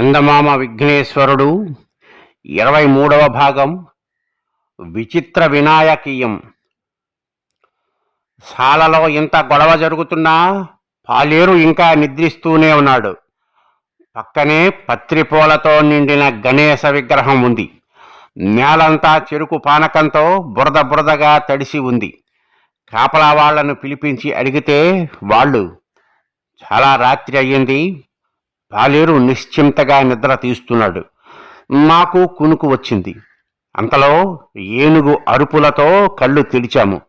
చందమామ విఘ్నేశ్వరుడు ఇరవై మూడవ భాగం విచిత్ర వినాయకీయం. శాలలో ఇంత గొడవ జరుగుతున్నా పాలేరు ఇంకా నిద్రిస్తూనే ఉన్నాడు. పక్కనే పత్రిపూలతో నిండిన గణేశ విగ్రహం ఉంది. నేలంతా చెరుకు పానకంతో బురద బురదగా తడిసి ఉంది. కాపలా వాళ్ళను పిలిపించి అడిగితే వాళ్ళు చాలా రాత్రి అయ్యింది పాలేరు నిశ్చింతగా నిద్ర తీస్తున్నాడు. మాకు కునుకు వచ్చింది. అంతలో ఏనుగు అరుపులతో కళ్ళు తెరిచాము.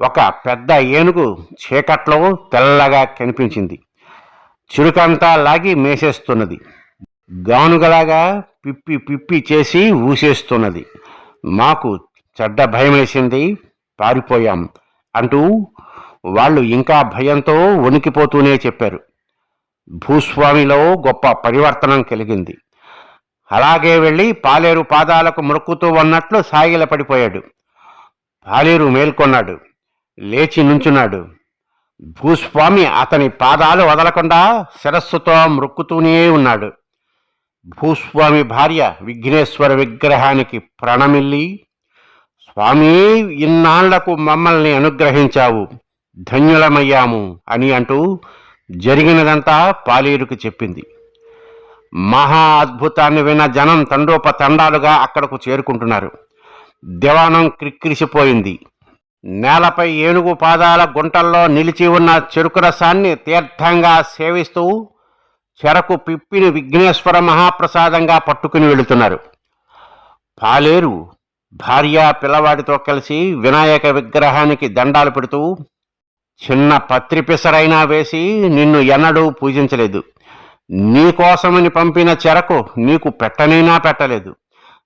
ఒక పెద్ద ఏనుగు చీకట్లో తెల్లగా కనిపించింది. చురుకంతా లాగి మేసేస్తున్నది. గానుగలాగా పిప్పి పిప్పి చేసి ఊసేస్తున్నది. మాకు చెడ్డ భయమేసింది. పారిపోయాం అంటూ వాళ్ళు ఇంకా భయంతో వణికిపోతూనే చెప్పారు. భూస్వామిలో గొప్ప పరివర్తనం కలిగింది. అలాగే వెళ్ళి పాలేరు పాదాలకు మురుక్కుతూ ఉన్నట్లు సాగిల పడిపోయాడు. పాలేరు మేల్కొన్నాడు. లేచి నుంచున్నాడు. భూస్వామి అతని పాదాలు వదలకుండా శిరస్సుతో మృక్కుతూనే ఉన్నాడు. భూస్వామి భార్య విఘ్నేశ్వర విగ్రహానికి ప్రణమిల్లి స్వామి ఇన్నాళ్ళకు మమ్మల్ని అనుగ్రహించావు. ధన్యులమయ్యాము అని అంటూ జరిగినదంతా పాలేరుకు చెప్పింది. మహా అద్భుతాన్ని విన్న జనం తండోపతండాలుగా అక్కడకు చేరుకుంటున్నారు. దివానం క్రిక్కిరిసిపోయింది. నేలపై ఏనుగు పాదాల గుంటల్లో నిలిచి ఉన్న చెరుకు రసాన్ని తీర్థంగా సేవిస్తూ చెరకు పిప్పిని విఘ్నేశ్వర మహాప్రసాదంగా పట్టుకుని వెళుతున్నారు. పాలేరు భార్య పిల్లవాడితో కలిసి వినాయక విగ్రహానికి దండాలు పెడుతూ చిన్న పత్రి పిసరైనా వేసి నిన్ను ఎన్నడూ పూజించలేదు. నీకోసమని పంపిన చెరకు నీకు పెట్టనైనా పెట్టలేదు.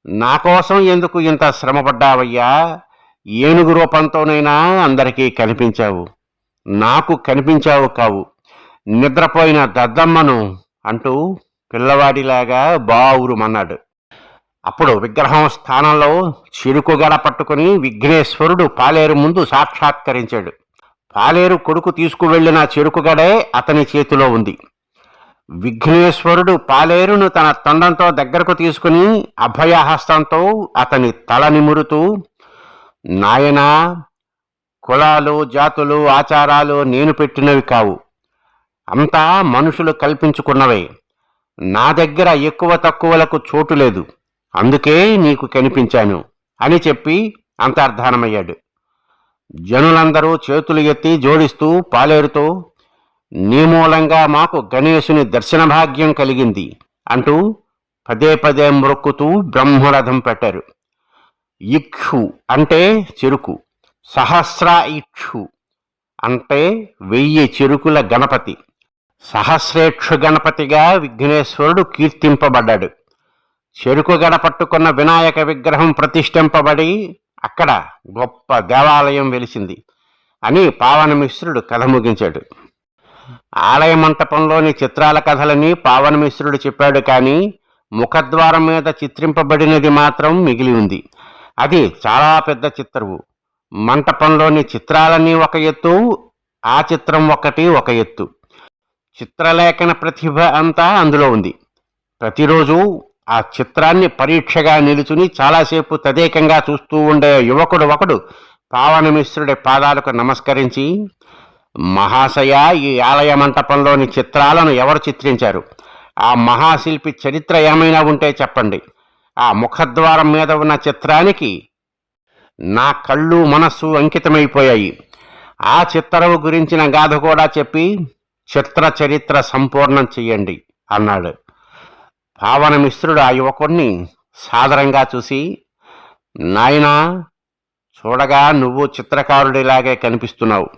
నా కోసం ఎందుకు ఇంత శ్రమపడ్డావయ్యా? ఏనుగు రూపంతోనైనా అందరికీ కనిపించావు. నాకు కనిపించావు కావు. నిద్రపోయిన దద్దమ్మను అంటూ పిల్లవాడిలాగా బావురుమన్నాడు. అప్పుడు విగ్రహం స్థానంలో చిరుకుగడ పట్టుకుని విఘ్నేశ్వరుడు పాలేరు ముందు సాక్షాత్కరించాడు. పాలేరు కొడుకు తీసుకువెళ్ళిన చెరుకుగడే అతని చేతిలో ఉంది. విఘ్నేశ్వరుడు పాలేరును తన తొండంతో దగ్గరకు తీసుకుని అభయహస్తంతో అతని తల నిమురుతూ నాయనా కులాలు జాతులు ఆచారాలు నేను పెట్టినవి కావు. అంతా మనుషులు కల్పించుకున్నవే. నా దగ్గర ఎక్కువ తక్కువలకు చోటు లేదు. అందుకే నీకు కనిపించాను అని చెప్పి అంతర్ధానమయ్యాడు. జనులందరూ చేతులు ఎత్తి జోడిస్తూ పాలేరుతో నీ మూలంగా మాకు గణేశుని దర్శన భాగ్యం కలిగింది అంటూ పదే పదే మ్రొక్కుతూ బ్రహ్మరథం పెట్టారు. ఇక్షు అంటే చెరుకు సహస్ర ఇక్షు అంటే వెయ్యి చెరుకుల గణపతి. సహస్రేక్షు గణపతిగా విఘ్నేశ్వరుడు కీర్తింపబడ్డాడు. చెరుకు గడ పట్టుకున్న వినాయక విగ్రహం ప్రతిష్ఠింపబడి అక్కడ గొప్ప దేవాలయం వెలిసింది. అని పావనమిశ్రుడు కథ ముగించాడు. ఆలయ మంటపంలోని చిత్రాల కథలని పావనమిశ్రుడు చెప్పాడు కానీ ముఖద్వారం మీద చిత్రింపబడినది మాత్రం మిగిలి ఉంది. అది చాలా పెద్ద చిత్రము మంటపంలోని చిత్రాలన్నీ ఒక ఎత్తు ఆ చిత్రం ఒకటి ఒక ఎత్తు. చిత్రలేఖన ప్రతిభ అంతా అందులో ఉంది. ప్రతిరోజు ఆ చిత్రాన్ని పరీక్షగా నిలుచుని చాలాసేపు తదేకంగా చూస్తూ ఉండే యువకుడు ఒకడు పావనమిశ్రుడి పాదాలకు నమస్కరించి మహాశయ ఈ ఆలయ మంటపంలోని చిత్రాలను ఎవరు చిత్రించారు? ఆ మహాశిల్పి చరిత్ర ఏమైనా ఉంటే చెప్పండి. ఆ ముఖద్వారం మీద ఉన్న చిత్రానికి నా కళ్ళు మనస్సు అంకితమైపోయాయి. ఆ చిత్రము గురించిన గాథ కూడా చెప్పి చిత్ర చరిత్ర సంపూర్ణం చెయ్యండి అన్నాడు. పావనమిశ్రుడు ఆ యువకుణ్ణి సాదరంగా చూసి నాయనా చూడగా నువ్వు చిత్రకారుడిలాగే కనిపిస్తున్నావు.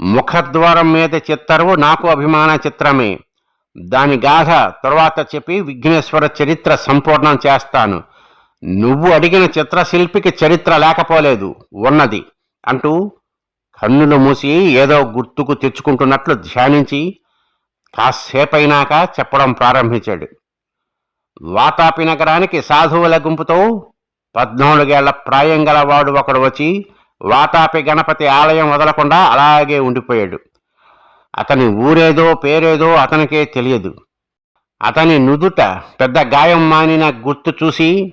ముఖద్వారం మీద చిత్తరువు నాకు అభిమాన చిత్రమే. దాని గాథ తరువాత చెప్పి విఘ్నేశ్వర చరిత్ర సంపూర్ణం చేస్తాను. నువ్వు అడిగిన చిత్రశిల్పికి చరిత్ర లేకపోలేదు ఉన్నది అంటూ కన్నులు మూసి ఏదో గుర్తుకు తెచ్చుకుంటున్నట్లు ధ్యానించి కాసేపైనాక చెప్పడం ప్రారంభించాడు. వాతాపి నగరానికి సాధువుల గుంపుతో పద్నాలుగేళ్ళ ప్రాయం గలవాడు ఒకడు వచ్చి వాతాపి గణపతి ఆలయం వదలకుండా అలాగే ఉండిపోయాడు. అతని ఊరేదో పేరేదో అతనికే తెలియదు. అతని నుదుట పెద్ద గాయం మానిన గుర్తు చూసి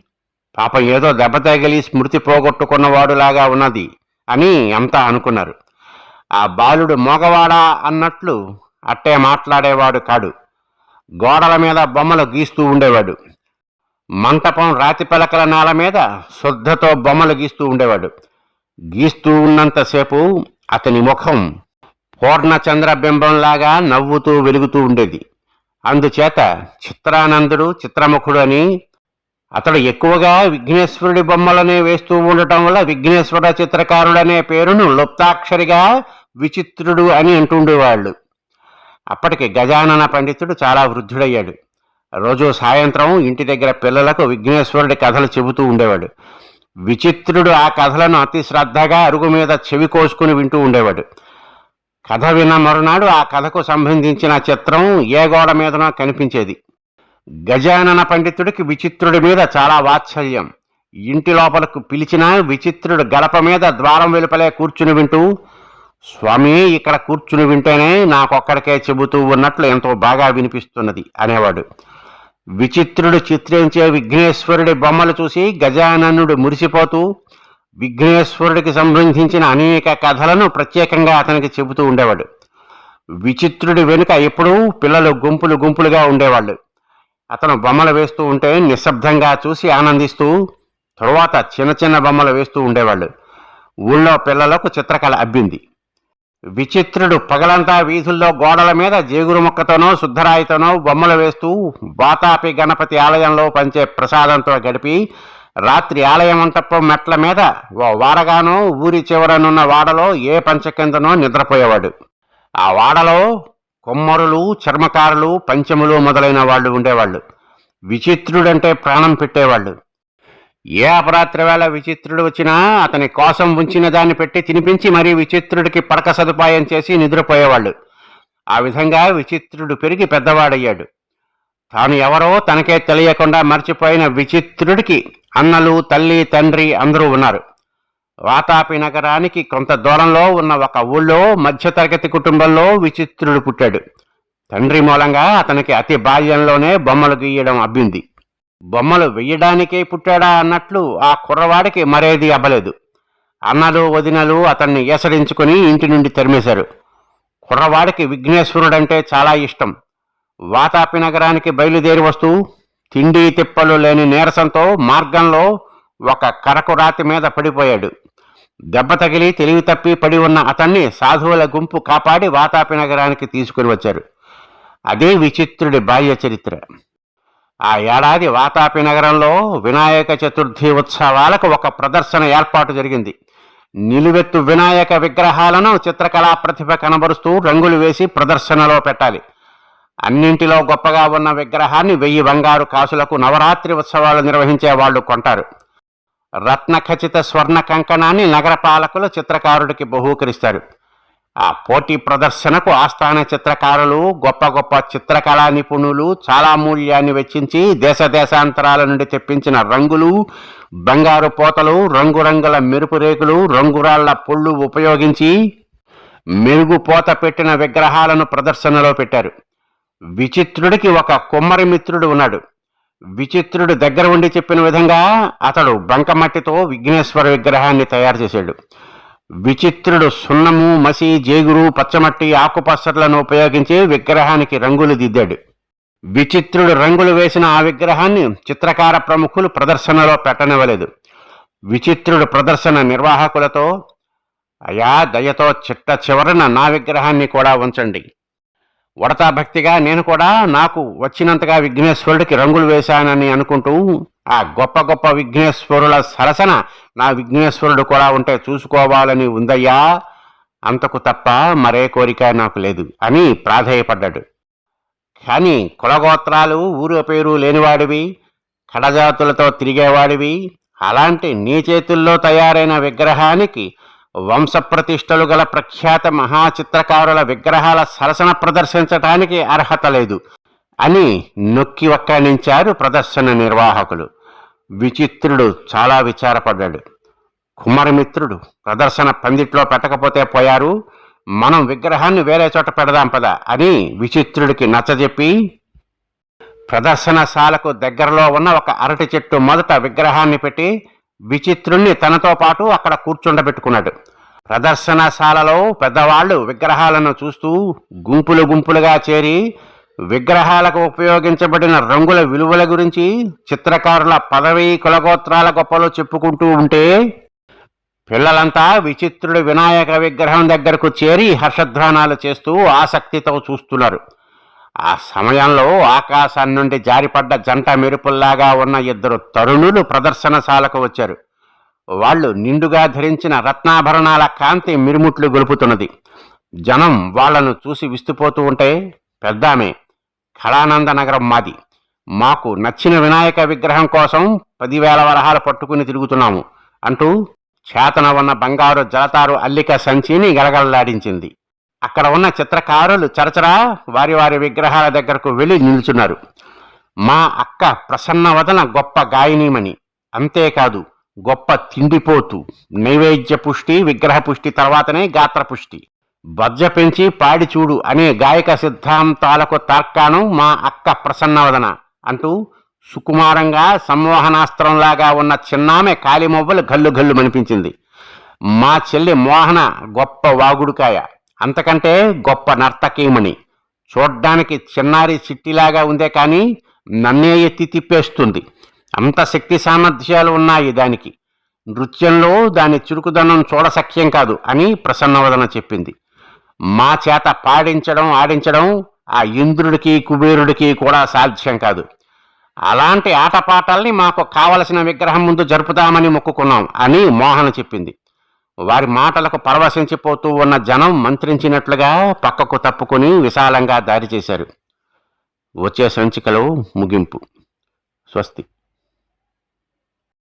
పాపం ఏదో దెబ్బ తగిలి స్మృతి పోగొట్టుకున్నవాడులాగా ఉన్నది అని అంతా అనుకున్నారు. ఆ బాలుడు మోగవాడా అన్నట్లు అట్టే మాట్లాడేవాడు కాడు. గోడల మీద బొమ్మలు గీస్తూ ఉండేవాడు. మంటపం రాతి పలకల నేల మీద శుద్ధతో బొమ్మలు గీస్తూ ఉండేవాడు. గీస్తూ ఉన్నంతసేపు అతని ముఖం పూర్ణచంద్ర బింబంలాగా నవ్వుతూ వెలుగుతూ ఉండేది. అందుచేత చిత్రానందుడు చిత్రముఖుడు అని అతడు ఎక్కువగా విఘ్నేశ్వరుడి బొమ్మలనే వేస్తూ ఉండటం వల్ల విఘ్నేశ్వర చిత్రకారుడనే పేరును లుప్తాక్షరిగా విచిత్రుడు అని అంటుండేవాళ్ళు అప్పటికి గజానన పండితుడు చాలా వృద్ధుడయ్యాడు. రోజు సాయంత్రం ఇంటి దగ్గర పిల్లలకు విఘ్నేశ్వరుడి కథలు చెబుతూ ఉండేవాడు. విచిత్రుడు ఆ కథలను అతి శ్రద్ధగా అరుగు మీద చెవి కోసుకుని వింటూ ఉండేవాడు. కథ విన్న మరునాడు ఆ కథకు సంబంధించిన చిత్రం ఏ గోడ మీదనో కనిపించేది. గజానన పండితుడికి విచిత్రుడి మీద చాలా వాత్సల్యం. ఇంటి లోపలకు పిలిచినా విచిత్రుడు గడప మీద ద్వారం వెలుపలే కూర్చుని వింటూ స్వామి ఇక్కడ కూర్చుని వింటేనే నాకొక్కడికే చెబుతూ ఉన్నట్లు ఎంతో బాగా వినిపిస్తున్నది అనేవాడు. విచిత్రుడు చిత్రించే విఘ్నేశ్వరుడి బొమ్మలు చూసి గజాననుడు మురిసిపోతూ విఘ్నేశ్వరుడికి సంబంధించిన అనేక కథలను ప్రత్యేకంగా అతనికి చెబుతూ ఉండేవాడు. విచిత్రుడి వెనుక ఎప్పుడూ పిల్లలు గుంపులు గుంపులుగా ఉండేవాళ్ళు. అతను బొమ్మలు వేస్తూ ఉంటే నిశ్శబ్దంగా చూసి ఆనందిస్తూ తరువాత చిన్న చిన్న బొమ్మలు వేస్తూ ఉండేవాళ్ళు. ఊళ్ళో పిల్లలకు చిత్రకళ అబ్బింది. విచిత్రుడు పగలంతా వీధుల్లో గోడల మీద జేగురు మొక్కతోనో శుద్ధరాయితోనో బొమ్మలు వేస్తూ వాతాపి గణపతి ఆలయంలో పంచే ప్రసాదంతో గడిపి రాత్రి ఆలయ మెట్ల మీద ఓ వాడగానో ఊరి చివరనున్న వాడలో ఏ పంచ కిందనో నిద్రపోయేవాడు. ఆ వాడలో కొమ్మరులు చర్మకారులు పంచములు మొదలైన వాళ్ళు ఉండేవాళ్ళు. విచిత్రుడంటే ప్రాణం పెట్టేవాళ్ళు. ఏ అపరాత్రి వేళ విచిత్రుడు వచ్చినా అతని కోసం ఉంచిన దాన్ని పెట్టి తినిపించి మరీ విచిత్రుడికి పడక సదుపాయం చేసి నిద్రపోయేవాళ్ళు. ఆ విధంగా విచిత్రుడు పెరిగి పెద్దవాడయ్యాడు. తాను ఎవరో తనకే తెలియకుండా మర్చిపోయిన విచిత్రుడికి అన్నలు తల్లి తండ్రి అందరూ ఉన్నారు. వాతాపి నగరానికి కొంత దూరంలో ఉన్న ఒక ఊళ్ళో మధ్యతరగతి కుటుంబంలో విచిత్రుడు పుట్టాడు. తండ్రి మూలంగా అతనికి అతి బాల్యంలోనే బొమ్మలు గీయడం అబ్బింది. బొమ్మలు వెయ్యడానికే పుట్టాడా అన్నట్లు ఆ కుర్రవాడికి మరేది అవ్వలేదు. అన్నలు వదినలు అతన్ని ఏసరించుకుని ఇంటి నుండి తరిమేశారు. కుర్రవాడికి విఘ్నేశ్వరుడంటే చాలా ఇష్టం. వాతాపి నగరానికి బయలుదేరి వస్తూ తిండి తిప్పలు లేని నీరసంతో మార్గంలో ఒక కరకు రాతి మీద పడిపోయాడు. దెబ్బ తగిలి తెలివి తప్పి పడి ఉన్న అతన్ని సాధువుల గుంపు కాపాడి వాతాపి నగరానికి తీసుకుని వచ్చారు. అదే విచిత్రుడి బాల్య చరిత్ర. ఆ ఏడాది వాతాపి నగరంలో వినాయక చతుర్థి ఉత్సవాలకు ఒక ప్రదర్శన ఏర్పాటు జరిగింది. నిలువెత్తు వినాయక విగ్రహాలను చిత్రకళా ప్రతిభ కనబరుస్తూ రంగులు వేసి ప్రదర్శనలో పెట్టాలి. అన్నింటిలో గొప్పగా ఉన్న విగ్రహాన్ని వెయ్యి బంగారు కాసులకు నవరాత్రి ఉత్సవాలు నిర్వహించే వాళ్ళు కొంటారు. రత్న ఖచ్చిత స్వర్ణ కంకణాన్ని నగర పాలకులు చిత్రకారుడికి బహూకరిస్తారు. ఆ పోటీ ప్రదర్శనకు ఆస్థాన చిత్రకారులు గొప్ప గొప్ప చిత్రకళా నిపుణులు చాలా మూల్యాన్ని వెచ్చించి దేశ దేశాంతరాల నుండి తెప్పించిన రంగులు బంగారు పోతలు రంగురంగుల మెరుపు రేకులు రంగురాళ్ళ పుళ్ళు ఉపయోగించి మెరుగు పోత పెట్టిన విగ్రహాలను ప్రదర్శనలో పెట్టారు. విచిత్రుడికి ఒక కుమ్మరి మిత్రుడు ఉన్నాడు. విచిత్రుడు దగ్గర ఉండి చెప్పిన విధంగా అతడు బంకమట్టితో విఘ్నేశ్వర విగ్రహాన్ని తయారు చేశాడు. విచిత్రుడు సున్నము మసి జేగురు పచ్చమట్టి ఆకుపచ్చట్లను ఉపయోగించి విగ్రహానికి రంగులు దిద్దాడు. విచిత్రుడు రంగులు వేసిన ఆ విగ్రహాన్ని చిత్రకార ప్రముఖులు ప్రదర్శనలో పెట్టనివ్వలేదు. విచిత్రుడు ప్రదర్శన నిర్వాహకులతో అయా దయతో చిట్ట చివరన నా విగ్రహాన్ని కూడా ఉంచండి. ఉడతా భక్తిగా నేను కూడా నాకు వచ్చినంతగా విఘ్నేశ్వరుడికి రంగులు వేశానని అనుకుంటూ ఆ గొప్ప గొప్ప విఘ్నేశ్వరుల సరసన నా విఘ్నేశ్వరుడు కూడా ఉంటే చూసుకోవాలని ఉందయ్యా. అంతకు తప్ప మరే కోరిక నాకు లేదు అని ప్రాధేయపడ్డాడు. కానీ కులగోత్రాలు ఊరు పేరు లేనివాడివి కడజాతులతో తిరిగేవాడివి అలాంటి నీ చేతుల్లో తయారైన విగ్రహానికి వంశప్రతిష్టలు గల ప్రఖ్యాత మహాచిత్రకారుల విగ్రహాల సరసన ప్రదర్శించటానికి అర్హత లేదు అని నొక్కి వక్కాణించారు ప్రదర్శన నిర్వాహకులు. విచిత్రుడు చాలా విచారపడ్డాడు. కుమారమిత్రుడు ప్రదర్శన పందిట్లో పెట్టకపోతే పోయారు. మనం విగ్రహాన్ని వేరే చోట పెడదాం పద అని విచిత్రుడికి నచ్చజెప్పి ప్రదర్శనశాలకు దగ్గరలో ఉన్న ఒక అరటి చెట్టు మొదట విగ్రహాన్ని పెట్టి విచిత్రుణ్ణి తనతో పాటు అక్కడ కూర్చుండబెట్టుకున్నాడు. ప్రదర్శనశాలలో పెద్దవాళ్ళు విగ్రహాలను చూస్తూ గుంపులు గుంపులుగా చేరి విగ్రహాలకు ఉపయోగించబడిన రంగుల విలువల గురించి చిత్రకారుల పదవి కులగోత్రాల గొప్పలు చెప్పుకుంటూ ఉంటే పిల్లలంతా విచిత్రుడి వినాయక విగ్రహం దగ్గరకు చేరి హర్షధ్వానాలు చేస్తూ ఆసక్తితో చూస్తున్నారు. ఆ సమయంలో ఆకాశం నుండి జారిపడ్డ జంట మెరుపుల్లాగా ఉన్న ఇద్దరు తరుణులు ప్రదర్శనశాలకు వచ్చారు. వాళ్ళు నిండుగా ధరించిన రత్నాభరణాల కాంతి మిరుముట్లు గొలుపుతున్నది. జనం వాళ్ళను చూసి విస్తుపోతూ ఉంటే పెద్దామే కళానంద నగరం మాది. మాకు నచ్చిన వినాయక విగ్రహం కోసం పదివేల వరహాలు పట్టుకుని తిరుగుతున్నాము అంటూ చేతన ఉన్న బంగారు జలతారు అల్లిక సంచిని గలగలలాడించింది. అక్కడ ఉన్న చిత్రకారులు చరచరా వారి వారి విగ్రహాల దగ్గరకు వెళ్ళి నిల్చున్నారు. మా అక్క ప్రసన్నవదన గొప్ప గాయనీమని అంతేకాదు గొప్ప తిండిపోతు. నైవేద్య పుష్టి విగ్రహ పుష్టి తర్వాతనే గాత్ర పుష్టి. బజ్జ పెంచి పాడి చూడు అనే గాయక సిద్ధాంతాలకు తార్కాణం మా అక్క ప్రసన్నవదన అంటూ సుకుమారంగా సంమోహనాస్త్రంలాగా ఉన్న చిన్నామె కాలిమొవ్వలు గల్లు గల్లు మనిపించింది. మా చెల్లి మోహన గొప్ప వాగుడుకాయ. అంతకంటే గొప్ప నర్తకీమణి. చూడ్డానికి చిన్నారి చిట్టిలాగా ఉందే కానీ నన్నే ఎత్తి తిప్పేస్తుంది. అంత శక్తి సామర్థ్యాలు ఉన్నాయి దానికి. నృత్యంలో దాని చురుకుదనం చూడసఖ్యం కాదు అని ప్రసన్నవదన చెప్పింది. మా చేత పాడించడం ఆడించడం ఆ ఇంద్రుడికి కుబేరుడికి కూడా సాధ్యం కాదు. అలాంటి ఆటపాటల్ని మాకు కావలసిన విగ్రహం ముందు జరుపుతామని మొక్కుకున్నాం అని మోహన చెప్పింది. వారి మాటలకు పరవశించిపోతూ ఉన్న జనం మంత్రించినట్లుగా పక్కకు తప్పుకొని విశాలంగా దారి చేశారు. వచ్చే సంచికలో ముగింపు. స్వస్తి.